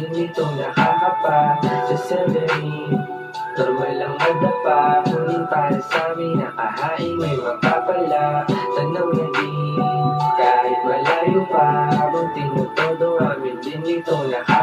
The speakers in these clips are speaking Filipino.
din ito nakakapa Sa salarin Normal lang madapa Ngunit para sa amin Nakahain may mapapala. Tanaw na din Kahit malayo pa Habang tinutodo Amin din ito nakakapa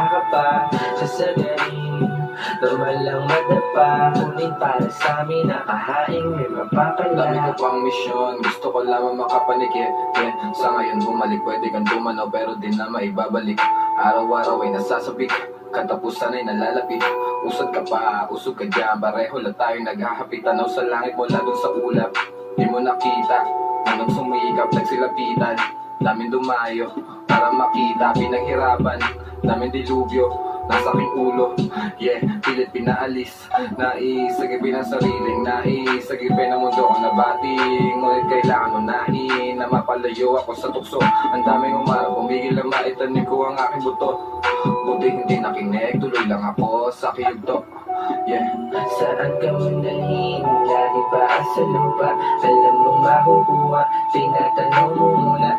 Normal lang madapa Ngunit para sa amin. Nakahain may mapapala Dami ko pang misyon, gusto ko lamang makapanikip yeah. Sa ngayon bumalik, pwede kang dumano pero di na maibabalik. Araw-araw ay nasasabik, katapusan ay nalalapit. Usad ka pa, usog ka dyan, pareho lang tayo naghahapit. Tanaw sa langit mula dun sa ulap, di mo nakita. Nang sumikap, nagsilapitan. Daming dumayo, para makita. Pinaghirapan, daming dilubyo Nasa aking ulo, yeah, pilit pinaalis. Naisagipin ang sariling Naisagipin ang mundo ang nabati Ngunit kailangan unahin Na mapalayo ako sa tukso. Ang daming umarap, pumigil na maitanim ko ang aking buto. Buti hindi nakinig, tuloy lang ako sa kiyugto Yeah, Saan ka man dalhin? Lahi ba sa lupa? Alam mo makukuha Tinatanong mo muna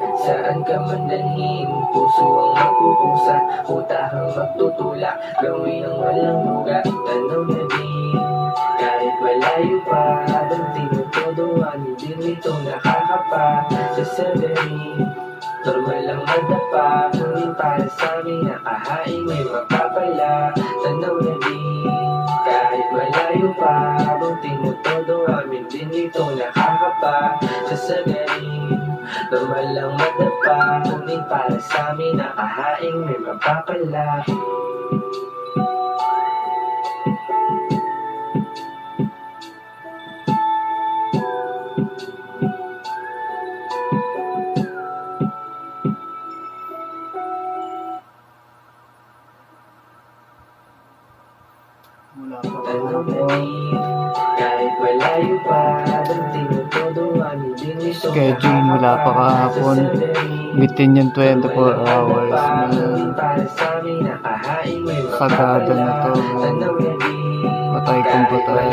Saan ka man dalhin? Puso ang magkukusa Utahang magtutulak Gawin ang walang buga Tanong na din Kahit malayo pa Habang tinutuduan Din ito nakakapa. Sa salarin Normal lang madapa. Ngunit para sa amin Nakahain may mapapala. Tanaw na din kahit malayo pa Habang tinutodo amin din ito nakakapa. Sa salarin Normal lang madapa Ngunit para sa amin Nakahaing may mapapala. Tanong na din Kahit malayo pa Schedule mula pa kahapon. Within yung 24 hours na sagada na to. Patay kung patay.